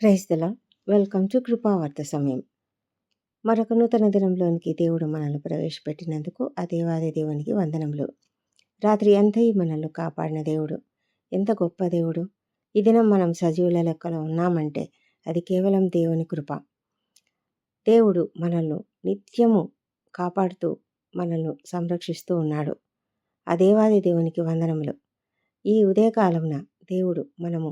క్రైస్తల welcome to కృపావార్త సమయం. మరొక నూతన దినంలోనికి దేవుడు మనల్ని ప్రవేశపెట్టినందుకు ఆ దేవాది దేవునికి వందనములు. రాత్రి అంతయి మనల్ని కాపాడిన దేవుడు ఎంత గొప్ప దేవుడు. ఈ దినం మనం సజీవుల లెక్కలో ఉన్నామంటే అది కేవలం దేవుని కృప. దేవుడు మనల్ని నిత్యము కాపాడుతూ మనల్ని సంరక్షిస్తూ ఉన్నాడు. ఆ దేవాది దేవునికి వందనములు. ఈ ఉదయకాలంన దేవుడు మనము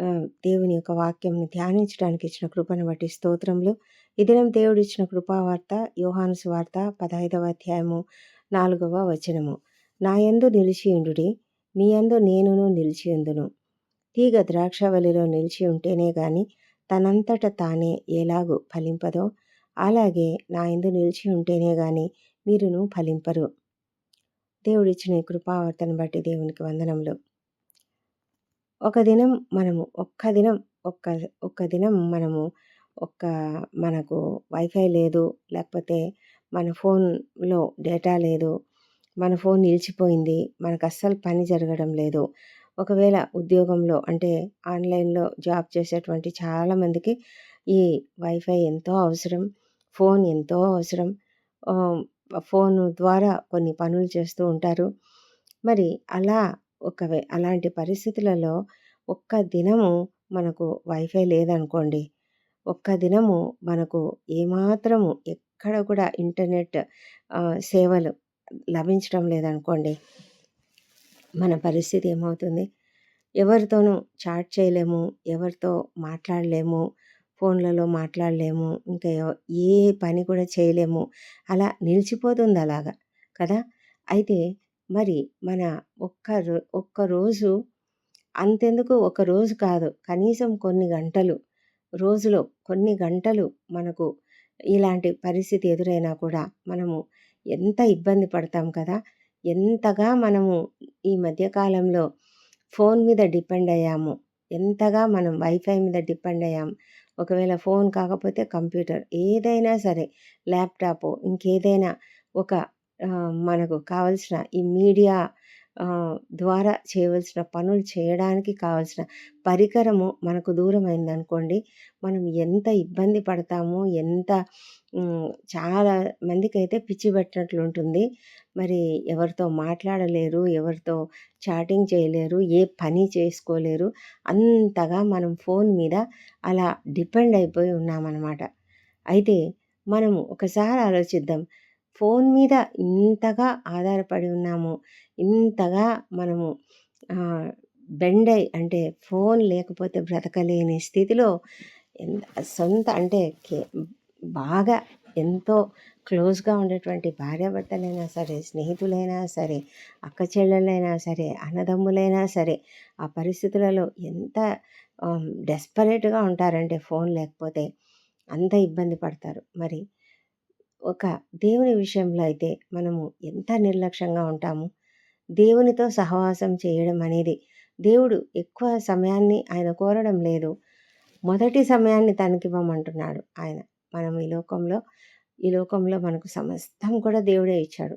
దేవుని యొక్క వాక్యంను ధ్యానించడానికి ఇచ్చిన కృపను బట్టి స్తోత్రములు. ఈ దేవుడు ఇచ్చిన కృపావార్త యోహాను వార్త పదహైదవ అధ్యాయము నాలుగవ వచనము. నా యందు నిలిచియుండు మీ యందు నేనును నిలిచియుందును తీగ ద్రాక్షవల్లిలో నిలిచి ఉంటేనే గాని తనంతట తానే ఎలాగూ ఫలింపదో అలాగే నా ఎందు నిలిచి ఉంటేనే గాని మీరును ఫలింపరు. దేవుడిచ్చిన కృపావర్తను బట్టి దేవునికి వందనములు. ఒక దినం మనము ఒక్క దినం ఒక్క ఒక్క దినం మనము ఒక్క మనకు వైఫై లేదు లేకపోతే మన ఫోన్లో డేటా లేదు మన ఫోన్ నిలిచిపోయింది మనకు అస్సలు పని జరగడం లేదు. ఒకవేళ ఉద్యోగంలో అంటే ఆన్లైన్లో జాబ్ చేసేటువంటి చాలామందికి ఈ వైఫై ఎంతో అవసరం ఫోన్ ఎంతో అవసరం ఫోన్ ద్వారా కొన్ని పనులు చేస్తూ ఉంటారు. మరి అలా ఒకవే అలాంటి పరిస్థితులలో ఒక్క దినము మనకు వైఫై లేదనుకోండి. ఒక్క దినము మనకు ఏమాత్రము ఎక్కడ కూడా ఇంటర్నెట్ సేవలు లభించడం లేదనుకోండి మన పరిస్థితి ఏమవుతుంది? ఎవరితోనూ చాట్ చేయలేము ఎవరితో మాట్లాడలేము ఫోన్లలో మాట్లాడలేము ఇంకా ఏ పని కూడా చేయలేము. అలా నిలిచిపోతుంది అలాగా కదా? అయితే మరి మన ఒక్క రో ఒక్కరోజు అంతెందుకు ఒక రోజు కాదు. కనీసం కొన్ని గంటలు రోజులో కొన్ని గంటలు మనకు ఇలాంటి పరిస్థితి ఎదురైనా కూడా మనము ఎంత ఇబ్బంది పడతాం కదా! ఎంతగా మనము ఈ మధ్యకాలంలో ఫోన్ మీద డిపెండ్ అయ్యాము. ఎంతగా మనం వైఫై మీద డిపెండ్ అయ్యాం. ఒకవేళ ఫోన్ కాకపోతే కంప్యూటర్ ఏదైనా సరే ల్యాప్టాప్ ఇంకేదైనా ఒక మనకు కావలసిన ఈ మీడియా ద్వారా చేయవలసిన పనులు చేయడానికి కావాల్సిన పరికరము మనకు దూరమైందనుకోండి మనం ఎంత ఇబ్బంది పడతామో ఎంత చాలా మందికైతే పిచ్చి పెట్టినట్లు ఉంటుంది. మరి ఎవరితో మాట్లాడలేరు ఎవరితో చాటింగ్ చేయలేరు ఏ పని చేసుకోలేరు అంతగా మనం ఫోన్ మీద అలా డిపెండ్ అయిపోయి ఉన్నామన్నమాట. అయితే మనం ఒకసారి ఆలోచిద్దాం ఫోన్ మీద ఇంతగా ఆధారపడి ఉన్నాము ఇంతగా మనము బెండై అంటే ఫోన్ లేకపోతే బ్రతకలేని స్థితిలో సొంత అంటే బాగా ఎంతో క్లోజ్గా ఉండేటువంటి భార్యాభర్తలైనా సరే స్నేహితులైనా సరే అక్క చెల్లెలైనా సరే అన్నదమ్ములైనా సరే ఆ పరిస్థితులలో ఎంత డెస్పరేట్గా ఉంటారంటే ఫోన్ లేకపోతే అంత ఇబ్బంది పడతారు. మరి ఒక దేవుని విషయంలో అయితే మనము ఎంత నిర్లక్ష్యంగా ఉంటాము? దేవునితో సహవాసం చేయడం అనేది దేవుడు ఎక్కువ సమయాన్ని ఆయన కోరడం లేదు. మొదటి సమయాన్ని తనకివ్వమంటున్నాడు ఆయన. మనం ఈ లోకంలో ఈ లోకంలో మనకు సమస్తం కూడా దేవుడే ఇచ్చాడు.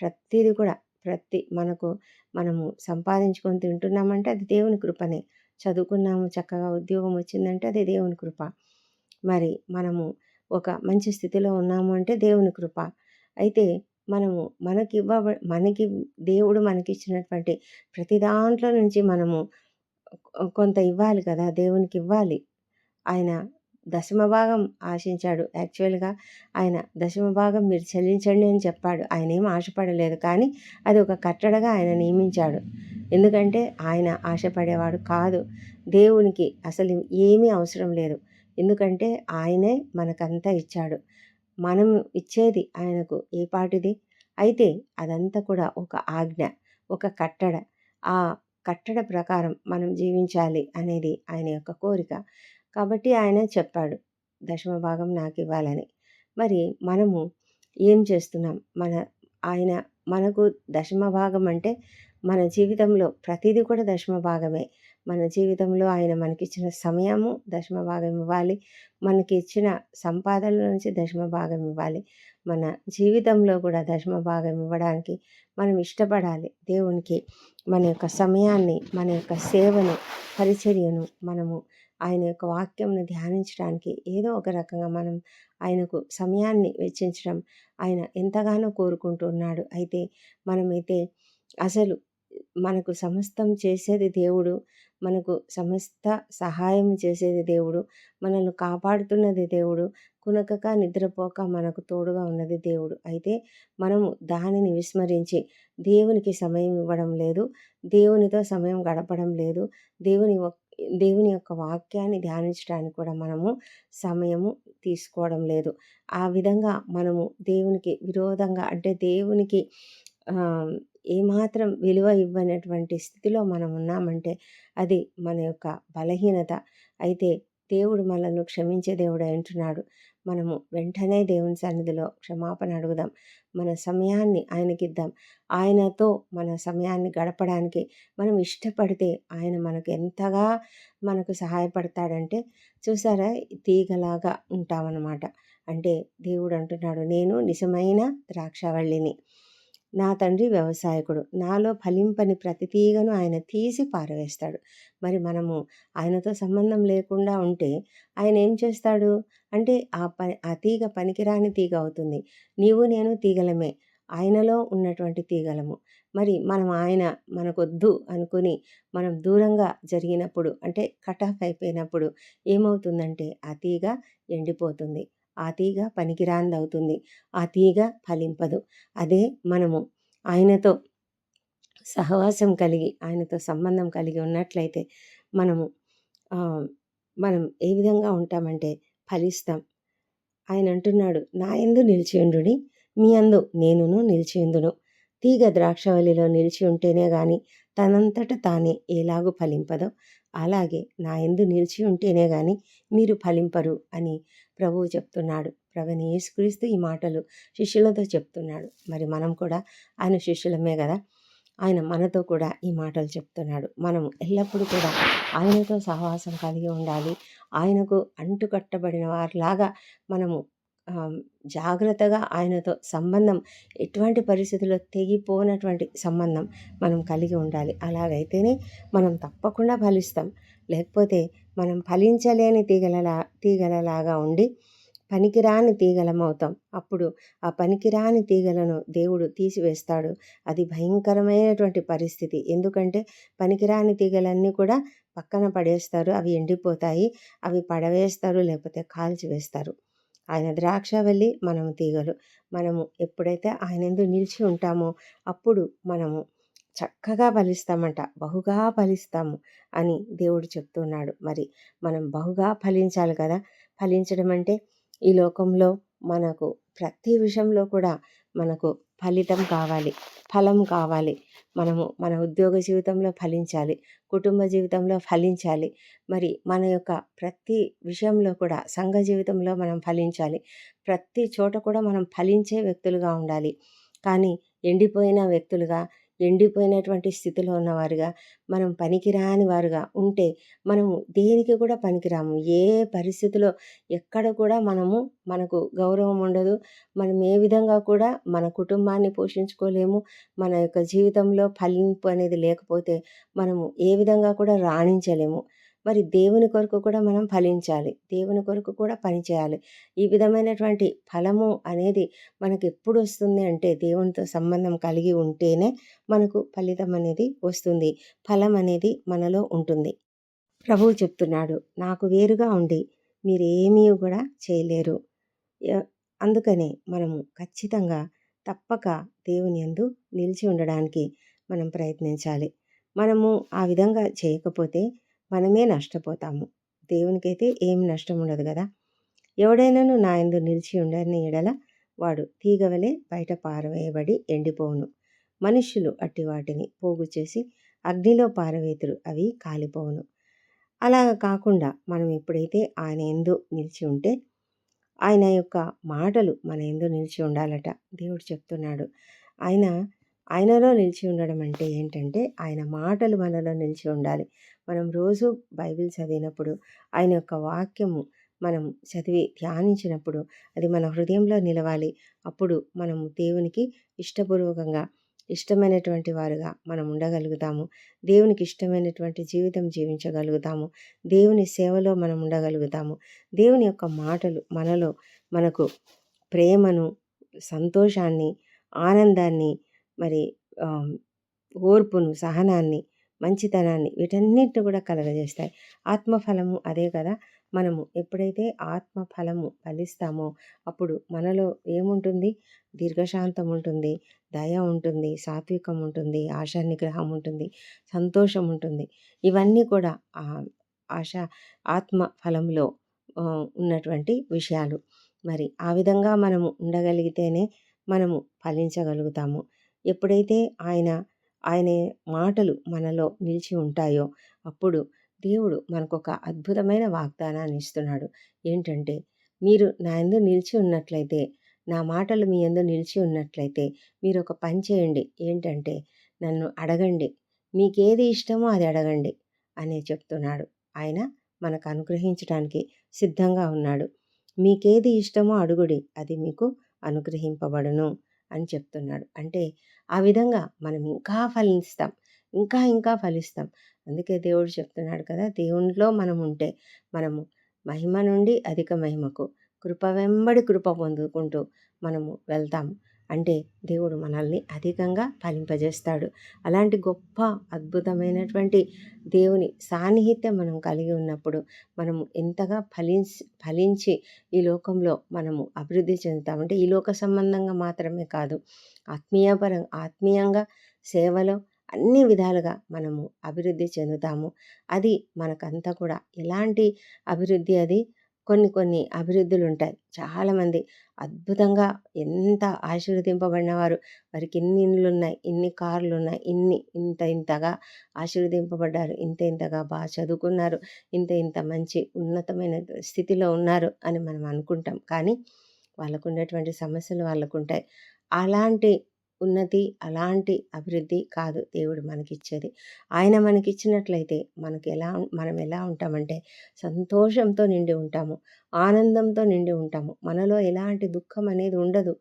ప్రతిదీ కూడా ప్రతి మనకు మనము సంపాదించుకొని తింటున్నామంటే అది దేవుని కృపనే. చదువుకున్నాము చక్కగా ఉద్యోగం వచ్చిందంటే అది దేవుని కృప. మరి మనము ఒక మంచి స్థితిలో ఉన్నాము అంటే దేవుని కృప. అయితే మనము మనకి ఇవ్వ మనకి దేవుడు మనకిచ్చినటువంటి ప్రతి దాంట్లో నుంచి మనము కొంత ఇవ్వాలి కదా దేవునికి ఇవ్వాలి. ఆయన దశమ భాగం ఆశించాడు. యాక్చువల్గా ఆయన దశమ భాగం మీరు చెల్లించండి అని చెప్పాడు. ఆయన ఏం ఆశపడలేదు కానీ అది ఒక కట్టడగా ఆయన నియమించాడు. ఎందుకంటే ఆయన ఆశపడేవాడు కాదు. దేవునికి అసలు ఏమీ అవసరం లేదు. ఎందుకంటే ఆయనే మనకంతా ఇచ్చాడు. మనం ఇచ్చేది ఆయనకు ఏ పాటిది? అయితే అదంతా కూడా ఒక ఆజ్ఞ ఒక కట్టడ. ఆ కట్టడ ప్రకారం మనం జీవించాలి అనేది ఆయన యొక్క కోరిక. కాబట్టి ఆయన చెప్పాడు దశమ భాగం నాకు ఇవ్వాలని. మరి మనము ఏం చేస్తున్నాం? మన ఆయన మనకు దశమ భాగం అంటే మన జీవితంలో ప్రతిదీ కూడా దశమ భాగమే. మన జీవితంలో ఆయన మనకిచ్చిన సమయము దశమ భాగం ఇవ్వాలి. మనకి ఇచ్చిన సంపాదనల నుంచి దశమ భాగం ఇవ్వాలి. మన జీవితంలో కూడా దశమ భాగం ఇవ్వడానికి మనం ఇష్టపడాలి. దేవునికి మన యొక్క సమయాన్ని మన యొక్క సేవను పరిచర్యను మనము ఆయన యొక్క వాక్యంను ధ్యానించడానికి ఏదో ఒక రకంగా మనం ఆయనకు సమయాన్ని వెచ్చించడం ఆయన ఎంతగానో కోరుకుంటున్నాడు. అయితే మనమైతే అసలు మనకు సమస్తం చేసేది దేవుడు మనకు సమస్త సహాయం చేసేది దేవుడు మనల్ని కాపాడుతున్నది దేవుడు కునకక నిద్రపోక మనకు తోడుగా ఉన్నది దేవుడు. అయితే మనము దానిని విస్మరించి దేవునికి సమయం ఇవ్వడం లేదు దేవునితో సమయం గడపడం లేదు దేవుని దేవుని యొక్క వాక్యాన్ని ధ్యానించడానికి కూడా మనము సమయము తీసుకోవడం లేదు. ఆ విధంగా మనము దేవునికి విరోధంగా అంటే దేవునికి ఏమాత్రం విలువ ఇవ్వనటువంటి స్థితిలో మనం ఉన్నామంటే అది మన యొక్క బలహీనత. అయితే దేవుడు మనల్ని క్షమించే దేవుడు అంటున్నాడు మనము వెంటనే దేవుని సన్నిధిలో క్షమాపణ అడుగుదాం. మన సమయాన్ని ఆయనకిద్దాం. ఆయనతో మన సమయాన్ని గడపడానికి మనం ఇష్టపడితే ఆయన మనకు ఎంతగా మనకు సహాయపడతాడంటే చూసారా? తీగలాగా ఉంటామన్నమాట. అంటే దేవుడు అంటున్నాడు నేను నిజమైన ద్రాక్షవల్లిని. నా తండ్రి వ్యవసాయకుడు. నాలో ఫలింపని ప్రతి తీగను ఆయన తీసి పారవేస్తాడు. మరి మనము ఆయనతో సంబంధం లేకుండా ఉంటే ఆయన ఏం చేస్తాడు? అంటే ఆ పని ఆ తీగ పనికిరాని తీగ అవుతుంది. నీవు నేను తీగలమే. ఆయనలో ఉన్నటువంటి తీగలము. మరి మనం ఆయన మనకొద్దు అనుకుని మనం దూరంగా జరిగినప్పుడు అంటే కట్ ఆఫ్ అయిపోయినప్పుడు ఏమవుతుందంటే ఆ తీగ ఎండిపోతుంది. ఆ తీగ పనికిరాందవుతుంది ఆ తీగ ఫలింపదు. అదే మనము ఆయనతో సహవాసం కలిగి ఆయనతో సంబంధం కలిగి ఉన్నట్లయితే మనము మనం ఏ విధంగా ఉంటామంటే ఫలిస్తాం. ఆయన అంటున్నాడు నా ఎందు నిలిచియుండుని మీ అందు నేనును నిలిచియుందును తీగ ద్రాక్షవల్లిలో నిలిచి ఉంటేనే గాని తనంతట తానే ఎలాగూ ఫలింపదో అలాగే నా ఎందు నిలిచి ఉంటేనే గాని మీరు ఫలింపరు అని ప్రభువు చెప్తున్నాడు. ప్రభుని యేసుక్రీస్తు ఈ మాటలు శిష్యులతో చెప్తున్నాడు. మరి మనం కూడా ఆయన శిష్యులమే కదా ఆయన మనతో కూడా ఈ మాటలు చెప్తున్నాడు. మనం ఎల్లప్పుడూ కూడా ఆయనతో సహవాసం కలిగి ఉండాలి. ఆయనకు అంటుకట్టబడిన వారిలాగా మనము జాగ్రత్తగా ఆయనతో సంబంధం ఎటువంటి పరిస్థితుల్లో తెగిపోనటువంటి సంబంధం మనం కలిగి ఉండాలి. అలాగైతేనే మనం తప్పకుండా ఫలిస్తాం. లేకపోతే మనం ఫలించలేని తీగలలా తీగలలాగా ఉండి పనికిరాని తీగలమవుతాం. అప్పుడు ఆ పనికిరాని తీగలను దేవుడు తీసివేస్తాడు. అది భయంకరమైనటువంటి పరిస్థితి. ఎందుకంటే పనికిరాని తీగలన్నీ కూడా పక్కన పడేస్తారు. అవి ఎండిపోతాయి. అవి పడవేస్తారు. లేకపోతే కాల్చివేస్తారు. ఆయన ద్రాక్షవల్లి మనము తీగలు. మనము ఎప్పుడైతే ఆయన ఎందు నిలిచి ఉంటామో అప్పుడు మనము చక్కగా ఫలిస్తామంట బహుగా ఫలిస్తాము అని దేవుడు చెప్తున్నాడు. మరి మనం బహుగా ఫలించాలి కదా? ఫలించడం అంటే ఈ లోకంలో మనకు ప్రతి విషయంలో కూడా మనకు ఫలితం కావాలి. ఫలం కావాలి. మనము మన ఉద్యోగ జీవితంలో ఫలించాలి. కుటుంబ జీవితంలో ఫలించాలి. మరి మన యొక్క ప్రతి విషయంలో కూడా సంఘ జీవితంలో మనం ఫలించాలి. ప్రతి చోట కూడా మనం ఫలించే వ్యక్తులుగా ఉండాలి. కానీ ఎండిపోయిన వ్యక్తులుగా ఎండిపోయినటువంటి స్థితిలో ఉన్నవారుగా మనం పనికిరాని వారుగా ఉంటే మనము దేనికి కూడా పనికిరాము. ఏ పరిస్థితిలో ఎక్కడ కూడా మనము మనకు గౌరవం ఉండదు. మనం ఏ విధంగా కూడా మన కుటుంబాన్ని పోషించుకోలేము. మన యొక్క జీవితంలో ఫలింపు అనేది లేకపోతే మనము ఏ విధంగా కూడా రాణించలేము. మరి దేవుని కొరకు కూడా మనం ఫలించాలి. దేవుని కొరకు కూడా పనిచేయాలి ఈ విధమైనటువంటి ఫలము అనేది మనకు ఎప్పుడు వస్తుంది అంటే దేవునితో సంబంధం కలిగి ఉంటేనే మనకు ఫలితం అనేది వస్తుంది. ఫలం అనేది మనలో ఉంటుంది. ప్రభువు చెప్తున్నాడు నాకు వేరుగా ఉండి మీరు ఏమీ కూడా చేయలేరు. అందుకనే మనము ఖచ్చితంగా తప్పక దేవుని ఎందు నిలిచి ఉండడానికి మనం ప్రయత్నించాలి. మనము ఆ విధంగా చేయకపోతే మనమే నష్టపోతాము. దేవునికైతే ఏం నష్టం ఉండదు కదా. ఎవడైనాను నా ఎందు నిలిచి ఉండని ఎడల వాడు తీగవలే బయట పారవేయబడి ఎండిపోవును. మనుష్యులు అట్టి వాటిని పోగు చేసి అగ్నిలో పారవేతురు అవి కాలిపోవును. అలా కాకుండా మనం ఎప్పుడైతే ఆయన ఎందు నిలిచి ఉంటే ఆయన యొక్క మాటలు మన ఎందు నిలిచి ఉండాలట దేవుడు చెప్తున్నాడు. ఆయన ఆయనలో నిలిచి ఉండడం అంటే ఏంటంటే ఆయన మాటలు మనలో నిలిచి ఉండాలి. మనం రోజు బైబిల్ చదివినప్పుడు ఆయన యొక్క వాక్యము మనం చదివి ధ్యానించినప్పుడు అది మన హృదయంలో నిలవాలి. అప్పుడు మనము దేవునికి ఇష్టపూర్వకంగా ఇష్టమైనటువంటి వారుగా మనం ఉండగలుగుతాము. దేవునికి ఇష్టమైనటువంటి జీవితం జీవించగలుగుతాము. దేవుని సేవలో మనం ఉండగలుగుతాము. దేవుని యొక్క మాటలు మనలో మనకు ప్రేమను సంతోషాన్ని ఆనందాన్ని మరి ఓర్పును సహనాన్ని మంచితనాన్ని వీటన్నిటిని కూడా కలగజేస్తాయి. ఆత్మఫలము అదే కదా! మనము ఎప్పుడైతే ఆత్మఫలము ఫలిస్తామో అప్పుడు మనలో ఏముంటుంది? దీర్ఘశాంతం ఉంటుంది దయ ఉంటుంది సాత్వికం ఉంటుంది ఆశా నిగ్రహం ఉంటుంది సంతోషం ఉంటుంది. ఇవన్నీ కూడా ఆశ ఆత్మ ఫలంలో ఉన్నటువంటి విషయాలు. మరి ఆ విధంగా మనము ఉండగలిగితేనే మనము ఫలించగలుగుతాము. ఎప్పుడైతే ఆయన ఆయన మాటలు మనలో నిలిచి ఉంటాయో అప్పుడు దేవుడు మనకొక అద్భుతమైన వాగ్దానాన్ని ఇస్తున్నాడు. ఏంటంటే మీరు నా ఎందు నిలిచి ఉన్నట్లయితే నా మాటలు మీ ఎందు నిలిచి ఉన్నట్లయితే మీరు ఒక పని చేయండి. ఏంటంటే నన్ను అడగండి. మీకేది ఇష్టమో అది అడగండి అని చెప్తున్నాడు. ఆయన మనకు అనుగ్రహించడానికి సిద్ధంగా ఉన్నాడు. మీకేది ఇష్టమో అడుగుడి అది మీకు అనుగ్రహింపబడును. అని చెప్తున్నాడు. అంటే ఆ విధంగా మనం ఇంకా ఫలిస్తాం. ఇంకా ఇంకా ఫలిస్తాం. అందుకే దేవుడు చెప్తున్నాడు కదా దేవునిలో మనం ఉంటే మనము మహిమ నుండి అధిక మహిమకు కృప వెంబడి కృప పొందుకుంటూ మనము వెళ్తాము అంటే దేవుడు మనల్ని అధికంగా ఫలింపజేస్తాడు అలాంటి గొప్ప అద్భుతమైనటువంటి దేవుని సాన్నిహిత్యం మనం కలిగి ఉన్నప్పుడు మనము ఎంతగా ఫలించి ఫలించి ఈ లోకంలో మనము అభివృద్ధి చెందుతామంటే ఈ లోక సంబంధంగా మాత్రమే కాదు. ఆత్మీయపరం ఆత్మీయంగా సేవలో అన్ని విధాలుగా మనము అభివృద్ధి చెందుతాము. అది మనకంతా కూడా ఎలాంటి అభివృద్ధి అది? కొన్ని కొన్ని అభివృద్ధులు ఉంటాయి చాలామంది అద్భుతంగా ఎంత ఆశీర్వదింపబడిన వారు వారికి ఇన్ని ఇండ్లు ఉన్నాయి ఇన్ని కార్లు ఉన్నాయి ఇన్ని ఇంత ఇంతగా ఆశీర్వదింపబడ్డారు ఇంత ఇంతగా బాగా చదువుకున్నారు ఇంత ఇంత మంచి ఉన్నతమైన స్థితిలో ఉన్నారు అని మనం అనుకుంటాం. కానీ వాళ్ళకు ఉండేటువంటి సమస్యలు వాళ్ళకు ఉంటాయి అలాంటి ఉన్నతి అలాంటి అభివృద్ధి కాదు దేవుడు మనకిచ్చేది. ఆయన మనకిచ్చినట్లయితే మనకి ఎలా మనం ఎలా ఉంటామంటే సంతోషంతో నిండి ఉంటాము ఆనందంతో నిండి ఉంటాము. మనలో ఎలాంటి దుఃఖం అనేది ఉండదు.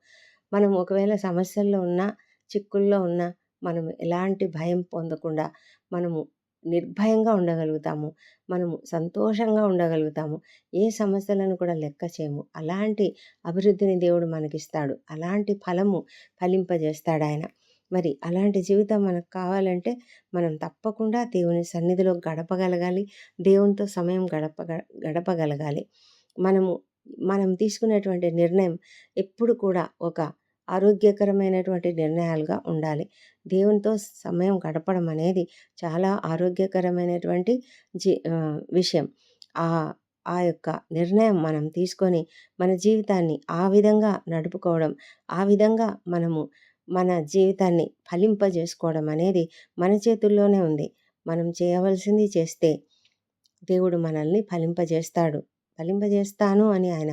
మనం ఒకవేళ సమస్యల్లో ఉన్నా చిక్కుల్లో ఉన్నా మనం ఎలాంటి భయం పొందకుండా మనము నిర్భయంగా ఉండగలుగుతాము. మనము సంతోషంగా ఉండగలుగుతాము. ఏ సమస్యలను కూడా లెక్క చేయము. అలాంటి అభివృద్ధిని దేవుడు మనకిస్తాడు. అలాంటి ఫలము ఫలింపజేస్తాడు ఆయన మరి అలాంటి జీవితం మనకు కావాలంటే మనం తప్పకుండా దేవుని సన్నిధిలో గడపగలగాలి. దేవునితో సమయం గడప గడపగలగాలి. మనము మనం తీసుకునేటువంటి నిర్ణయం ఎప్పుడు కూడా ఒక ఆరోగ్యకరమైనటువంటి నిర్ణయాలుగా ఉండాలి. దేవునితో సమయం గడపడం అనేది చాలా ఆరోగ్యకరమైనటువంటి జీ విషయం. ఆ ఆ యొక్క నిర్ణయం మనం తీసుకొని మన జీవితాన్ని ఆ విధంగా నడుపుకోవడం ఆ విధంగా మనము మన జీవితాన్ని ఫలింపజేసుకోవడం అనేది మన చేతుల్లోనే ఉంది. మనం చేయవలసింది చేస్తే దేవుడు మనల్ని ఫలింపజేస్తాడు. ఫలింపజేస్తాను అని ఆయన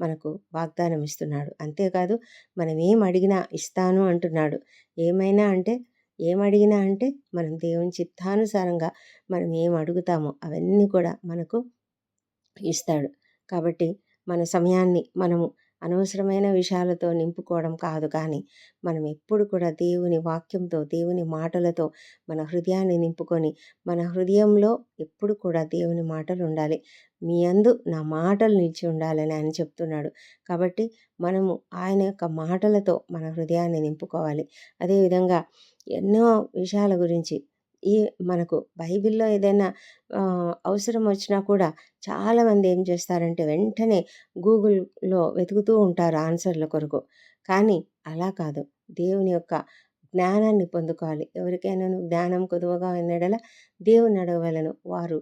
మనకు వాగ్దానం ఇస్తున్నాడు అంతేకాదు మనం ఏం అడిగినా ఇస్తాను అంటున్నాడు. ఏమైనా అంటే ఏం అడిగినా అంటే మనం దేవుని చిత్తానుసారంగా మనం ఏం అడుగుతామో అవన్నీ కూడా మనకు ఇస్తాడు. కాబట్టి మన సమయాన్ని మనము అనవసరమైన విషయాలతో నింపుకోవడం కాదు కానీ మనం ఎప్పుడు కూడా దేవుని వాక్యంతో దేవుని మాటలతో మన హృదయాన్ని నింపుకొని మన హృదయంలో ఎప్పుడు కూడా దేవుని మాటలు ఉండాలి. మీ అందు నా మాటలు నిలిచి ఉండాలని ఆయన చెప్తున్నాడు. కాబట్టి మనము ఆయన యొక్క మాటలతో మన హృదయాన్ని నింపుకోవాలి. అదేవిధంగా ఎన్నో విషయాల గురించి ఈ మనకు బైబిల్లో ఏదైనా అవసరం వచ్చినా కూడా చాలామంది ఏం చేస్తారంటే వెంటనే గూగుల్‌లో వెతుకుతూ ఉంటారు ఆన్సర్‌ల కొరకు. కానీ అలా కాదు. దేవుని యొక్క జ్ఞానాన్ని పొందుకోవాలి. ఎవరికైనా జ్ఞానం కొదువగా ఉన్న దేవుని అడగవలను వారు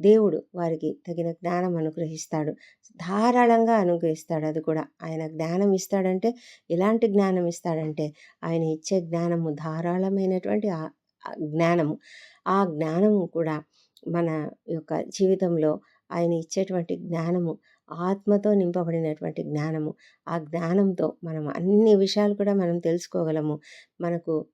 దేవుడు వారికి తగిన జ్ఞానం అనుగ్రహిస్తాడు. ధారాళంగా అనుగ్రహిస్తాడు అది కూడా. ఆయన జ్ఞానం ఇస్తాడంటే ఎలాంటి జ్ఞానం ఇస్తాడంటే ఆయన ఇచ్చే జ్ఞానము ధారాళమైనటువంటి జ్ఞానము. ఆ జ్ఞానము కూడా మన యొక్క జీవితంలో ఆయన ఇచ్చేటువంటి జ్ఞానము ఆత్మతో నింపబడినటువంటి జ్ఞానము. ఆ జ్ఞానంతో మనం అన్ని విషయాలు కూడా మనం తెలుసుకోగలము. మనకు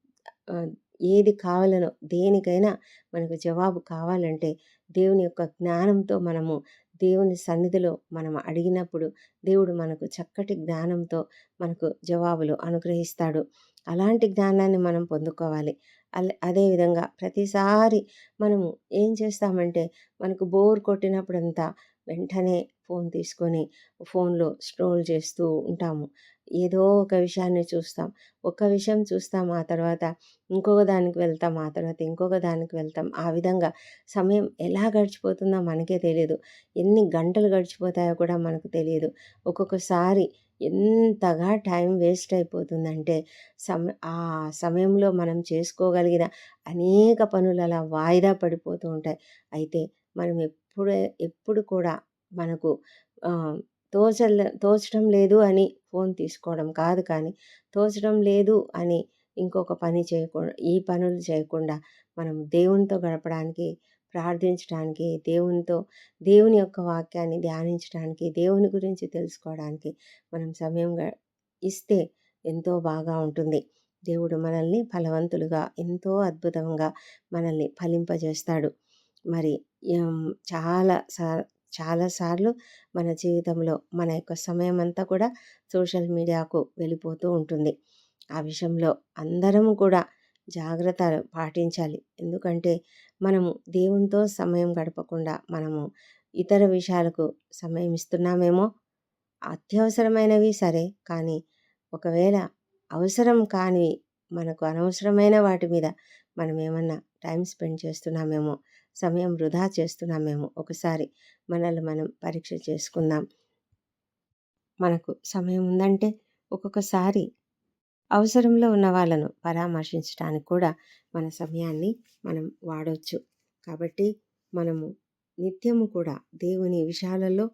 ఏది కావాలనో దేనికైనా మనకు జవాబు కావాలంటే దేవుని యొక్క జ్ఞానంతో మనము దేవుని సన్నిధిలో మనం అడిగినప్పుడు దేవుడు మనకు చక్కటి జ్ఞానంతో మనకు జవాబులు అనుగ్రహిస్తాడు. అలాంటి జ్ఞానాన్ని మనం పొందుకోవాలి. అల్ అదేవిధంగా ప్రతిసారి మనము ఏం చేస్తామంటే మనకు బోర్ కొట్టినప్పుడంతా వెంటనే ఫోన్ తీసుకొని ఫోన్లో స్ట్రోల్ చేస్తూ ఉంటాము. ఏదో ఒక విషయాన్ని చూస్తాం. ఒక విషయం చూస్తాం ఆ తర్వాత ఇంకొక దానికి వెళ్తాం ఆ తర్వాత ఇంకొక దానికి వెళ్తాం. ఆ విధంగా సమయం ఎలా గడిచిపోతుందో మనకే తెలియదు ఎన్ని గంటలు గడిచిపోతాయో కూడా మనకు తెలియదు ఒక్కొక్కసారి ఎంతగా టైం వేస్ట్ అయిపోతుందంటే సమ ఆ సమయంలో మనం చేసుకోగలిగిన అనేక పనులు అలా వాయిదా పడిపోతూ ఉంటాయి. అయితే మనం ఎప్పుడు ఎప్పుడు కూడా మనకు తోచలే తోచడం లేదు అని ఫోన్ తీసుకోవడం కాదు కానీ తోచడం లేదు అని ఇంకొక పని చేయకుండా ఈ పనులు చేయకుండా మనం దేవునితో గడపడానికి ప్రార్థించడానికి దేవునితో దేవుని యొక్క వాక్యాన్ని ధ్యానించడానికి దేవుని గురించి తెలుసుకోవడానికి మనం సమయం ఇస్తే ఎంతో బాగా ఉంటుంది. దేవుడు మనల్ని ఫలవంతులుగా ఎంతో అద్భుతంగా మనల్ని ఫలింపజేస్తాడు. మరి చాలా సార్ చాలాసార్లు మన జీవితంలో మన యొక్క సమయం అంతా కూడా సోషల్ మీడియాకు వెళ్ళిపోతూ ఉంటుంది. ఆ విషయంలో అందరం కూడా జాగ్రత్తలు పాటించాలి. ఎందుకంటే మనము దేవునితో సమయం గడపకుండా మనము ఇతర విషయాలకు సమయం ఇస్తున్నామేమో అత్యవసరమైనవి సరే కానీ ఒకవేళ అవసరం కానివి మనకు అనవసరమైన వాటి మీద మనం ఏమన్నా టైం స్పెండ్ చేస్తున్నామేమో సమయం వృధా చేస్తున్నాం మేము. ఒకసారి మనల్ని మనం పరీక్ష చేసుకుందాం. మనకు సమయం ఉందంటే ఒక్కొక్కసారి అవసరంలో ఉన్న వాళ్ళను పరామర్శించడానికి కూడా మన సమయాన్ని మనం వాడవచ్చు కాబట్టి మనము నిత్యము కూడా దేవుని విషయాలలో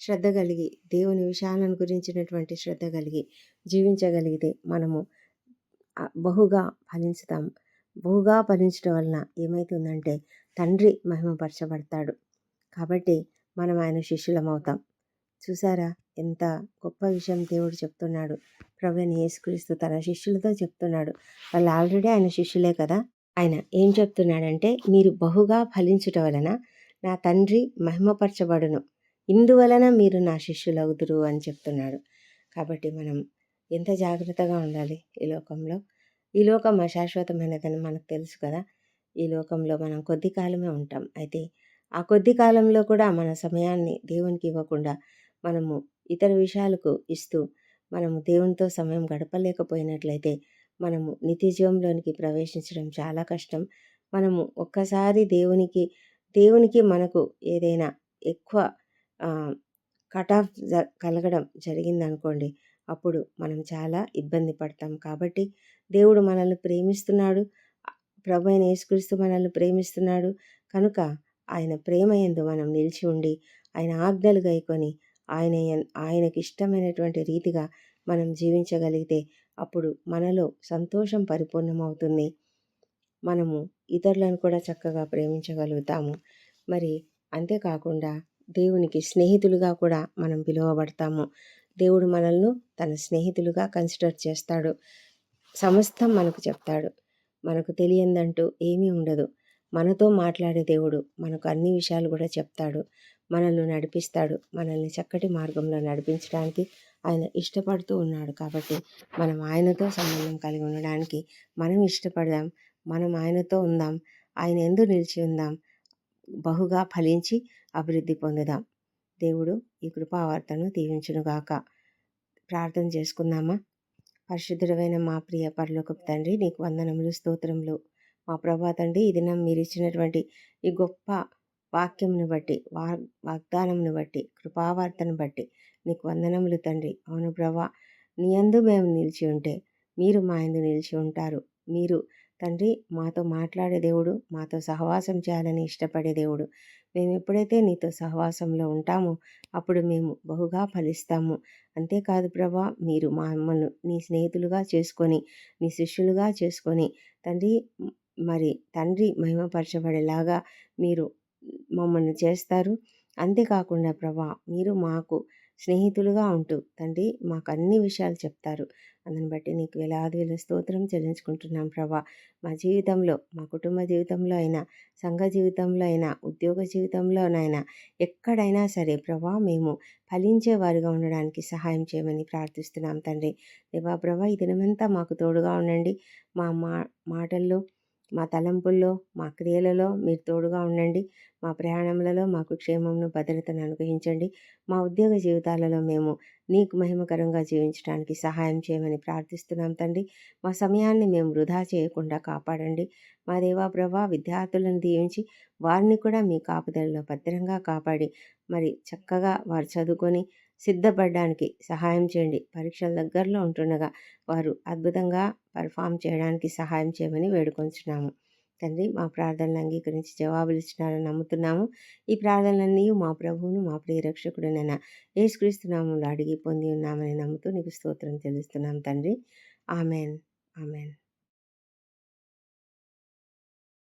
శ్రద్ధ కలిగి దేవుని విషయాలను గురించినటువంటి శ్రద్ధ కలిగి జీవించగలిగితే మనము బహుగా ఫలించుతాము బహుగా ఫలించడం వలన ఏమవుతుందంటే తండ్రి మహిమపరచబడతాడు. కాబట్టి మనం ఆయన శిష్యులమవుతాం. చూసారా ఎంత గొప్ప విషయం దేవుడు చెప్తున్నాడు. ప్రవీణ్ యేసుక్రీస్తు తన శిష్యులతో చెప్తున్నాడు. వాళ్ళు ఆల్రెడీ ఆయన శిష్యులే కదా. ఆయన ఏం చెప్తున్నాడంటే మీరు బహుగా ఫలించుట వలన నా తండ్రి మహిమపరచబడును. ఇందువలన మీరు నా శిష్యులవుదురు అని చెప్తున్నాడు. కాబట్టి మనం ఎంత జాగ్రత్తగా ఉండాలి ఈ లోకంలో? ఈ లోకం అశాశ్వతమైనదని మనకు తెలుసు కదా! ఈ లోకంలో మనం కొద్ది కాలమే ఉంటాం. అయితే ఆ కొద్ది కాలంలో కూడా మన సమయాన్ని దేవునికి ఇవ్వకుండా మనము ఇతర విషయాలకు ఇస్తూ మనము దేవునితో సమయం గడపలేకపోయినట్లయితే మనము నిత్య జీవంలోనికి ప్రవేశించడం చాలా కష్టం. మనము ఒక్కసారి దేవునికి దేవునికి మనకు ఏదైనా ఎక్కువ కట్ ఆఫ్ జ కలగడం జరిగిందనుకోండి అప్పుడు మనం చాలా ఇబ్బంది పడతాం. కాబట్టి దేవుడు మనల్ని ప్రేమిస్తున్నాడు. ప్రభు అయిన యేసుక్రీస్తు మనల్ని ప్రేమిస్తున్నాడు. కనుక ఆయన ప్రేమ ఎందు మనం నిలిచి ఉండి ఆయన ఆజ్ఞలు గైకొని ఆయన ఆయనకి ఇష్టమైనటువంటి రీతిగా మనం జీవించగలిగితే అప్పుడు మనలో సంతోషం పరిపూర్ణమవుతుంది. మనము ఇతరులను కూడా చక్కగా ప్రేమించగలుగుతాము. మరి అంతేకాకుండా దేవునికి స్నేహితులుగా కూడా మనం పిలువబడతాము. దేవుడు మనల్ని తన స్నేహితులుగా కన్సిడర్ చేస్తాడు. సమస్తం మనకు చెప్తాడు. మనకు తెలియందంటూ ఏమీ ఉండదు. మనతో మాట్లాడే దేవుడు మనకు అన్ని విషయాలు కూడా చెప్తాడు. మనల్ని నడిపిస్తాడు. మనల్ని చక్కటి మార్గంలో నడిపించడానికి ఆయన ఇష్టపడుతూ ఉన్నాడు కాబట్టి మనం ఆయనతో సంబంధం కలిగి ఉండడానికి మనం ఇష్టపడదాం. మనం ఆయనతో ఉందాం. ఆయన ఎందు నిలిచి ఉందాం. బహుగా ఫలించి అభివృద్ధి పొందుదాం. దేవుడు ఈ కృపావార్తను దీవించునుగాక. ప్రార్థన చేసుకుందామా? పరిశుద్ధుడమైన మా ప్రియ పరలోకపు తండ్రి నీకు వందనములు స్తోత్రములు. మా ప్రభా తండ్రి ఈ దినం మీరు ఇచ్చినటువంటి ఈ గొప్ప వాక్యంను బట్టి వా వాగ్దానంను బట్టి కృపావార్తను బట్టి నీకు వందనములు తండ్రి. అవును ప్రభా నీ అందు మేము నిలిచి ఉంటే మీరు మా ఎందు నిలిచి ఉంటారు. మీరు తండ్రి మాతో మాట్లాడే దేవుడు మాతో సహవాసం చేయాలని ఇష్టపడే దేవుడు. మేము ఎప్పుడైతే నీతో సహవాసంలో ఉంటామో అప్పుడు మేము బహుగా ఫలిస్తాము. అంతేకాదు ప్రభా మీరు మమ్మల్ని నీ స్నేహితులుగా చేసుకొని నీ శిష్యులుగా చేసుకొని తండ్రి మరి తండ్రి మహిమపరచబడేలాగా మీరు మమ్మల్ని చేస్తారు. అంతేకాకుండా ప్రభా మీరు మాకు స్నేహితులుగా ఉంటూ తండ్రి మాకు అన్ని విషయాలు చెప్తారు. అందుని బట్టి నీకు వేలాది వేల స్తోత్రం చెల్లించుకుంటున్నాం ప్రభా. మా జీవితంలో మా కుటుంబ జీవితంలో అయినా సంఘ జీవితంలో అయినా ఉద్యోగ జీవితంలోనైనా ఎక్కడైనా సరే ప్రభా మేము ఫలించేవారుగా ఉండడానికి సహాయం చేయమని ప్రార్థిస్తున్నాం తండ్రి. దేవా ప్రభా ఈ దినమంతా మాకు తోడుగా ఉండండి. మా మా మాటల్లో మా తలంపుల్లో మా క్రియలలో మీరు తోడుగా ఉండండి. మా ప్రయాణములలో మాకు క్షేమమును భద్రతను అనుగ్రహించండి. మా ఉద్యోగ జీవితాలలో మేము నీకు మహిమకరంగా జీవించడానికి సహాయం చేయమని ప్రార్థిస్తున్నాం తండ్రి. మా సమయాన్ని మేము వృధా చేయకుండా కాపాడండి. మా దేవా ప్రభా విద్యార్థులను దీవించి వారిని కూడా మీ కాపుదలలో భద్రంగా కాపాడి మరి చక్కగా వారు చదువుకొని సిద్ధపడడానికి సహాయం చేయండి. పరీక్షల దగ్గరలో ఉంటుండగా వారు అద్భుతంగా పర్ఫామ్ చేయడానికి సహాయం చేయమని వేడుకొంచున్నాము. తండ్రి మా ప్రార్థనలు అంగీకరించి జవాబులు ఇచ్చినారని నమ్ముతున్నాము. ఈ ప్రార్థనలన్నీ మా ప్రభువును మా ప్రియ రక్షకుడునైనా అడిగి పొంది ఉన్నామని నమ్ముతూ నీకు స్తోత్రం తెలుస్తున్నాం తండ్రి. ఆమెన్. ఆమెన్.